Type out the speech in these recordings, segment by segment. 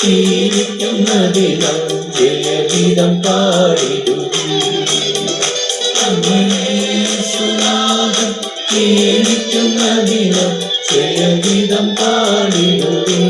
ജീവിക്കുന്നതിനം ജയഗീതം യേശുനാഥൻ ജീവിക്കുന്നതിനം ജയഗീതം സകല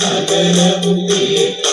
സകലവും തീർത്ത്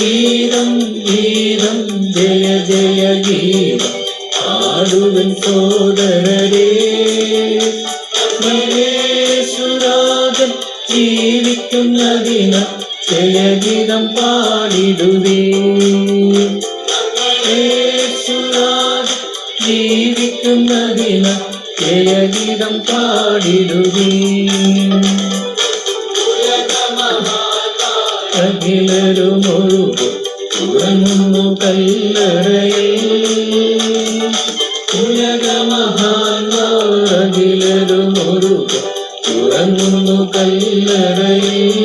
ഗീതം ഗീതം ജയ ജയ ഗീതം. പാടുവൻ സോദരരേ മഹേശ്വരാജൻ ജീവിക്കുന്നതിന ജയഗീതം പാടിടുവേ. മഹേശ്വരാജൻ ജീവിക്കുന്നതിന ജയഗീതം പാടിടുവേ. അഖിലരുമൊഴുകു ഉറങ്ങുന്നു കല്ലറയിൽ. ഉലകമഹാന്മാരഖിലരുമൊഴുകു ഉറങ്ങുന്നു കല്ലറയിൽ.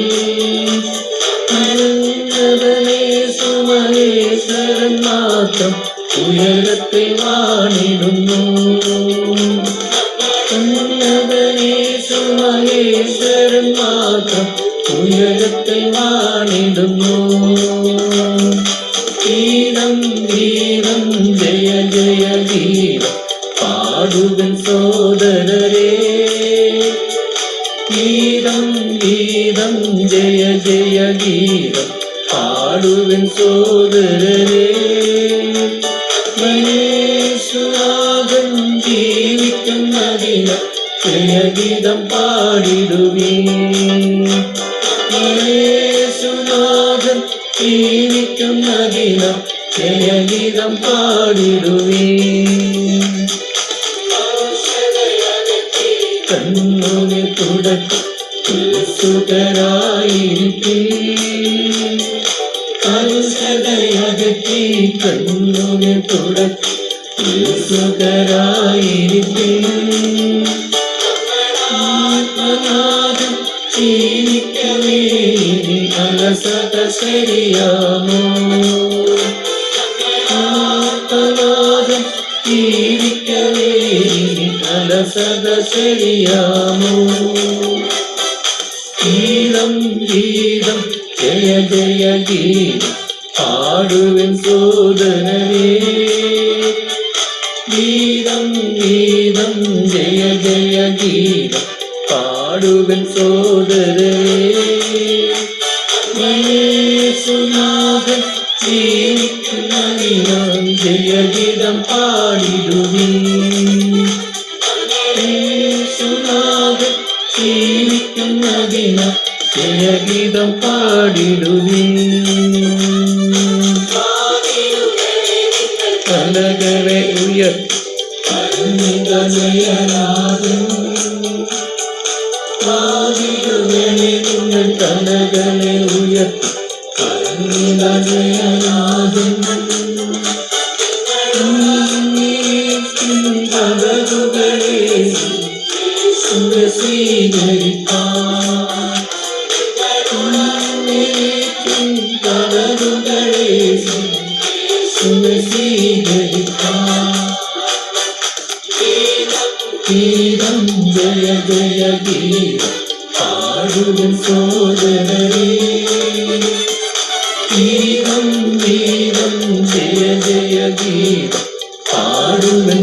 അനന്തവനേ സുമഹേശ്വരൻ മാത്രം ഉയരത്തിൽ വാണിടുന്നു. വാണിടുന്നു. ഗീതം ഗീതം ജയ ജയ ഗീതം പാടുകൻ സോദരരേ ഗീതം ഗീതം ജയ ജയ ഗീതം പാടുവൻ സോദരരേ മഹേശ്വരാജൻ ജീവിക്കുന്നതിന ജയഗീതം പാടിടുവീ ജീവിക്കുന്നതിന ജയഗീതം പാടിടുവേ. കണ്ണുനെ തുടക്കം സുഖരായിരിക്കും കലുഷതയകറ്റി കണ്ണുനെ തുടക്കം സുഖരായിരിക്കും ആത്മനാഥം ജീവിക്കവേ ഇനി അലസത ശരിയാമോ ആത്മനാഥം ജീവിക്കവേ ഇനി അലസത ശരിയാമോ ഗീതം ഗീതം ജയ ജയ ഗീതം പാടുവൻ സോദരരേ ഗീതം ഗീതം ജയ ജയ ഗീതം പാടുവൻ സോദരരേ യേശുനാഥൻ ജീവിക്കുന്നതിനാം ജയഗീതം പാടിടുവീ യേശുനാഥൻ ജീവിക്കുന്നതിന ജയഗീതം പാടിടുവി കലകളെ ഉയർ അരുണിതനയനാഥൻ പാതിരുകളെ നിങ്ങൾ കലകളെ ഉയർത്തി. അരുണിതനയനാഥൻ കഥകുകളെ സുരസീകരിപ്പാൻ കഥകുകളെ സുരസീകരിപ്പാൻ ഗീതം ജയ ജയ ഗീതം സോദരരേ ഗീതം ഗീതം ജയ ജയ ഗീതം പാടുവൻ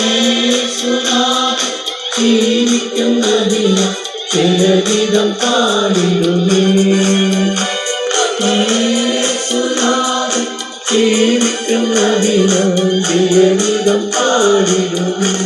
യേശുനാഥൻ ജീവിക്കുന്നതിന് ചിലഗീതം പാടിടുമേ. യേശുനാഥൻ ജീവിക്കുന്നതിന് ജയഗീതം പാടിടുമേ.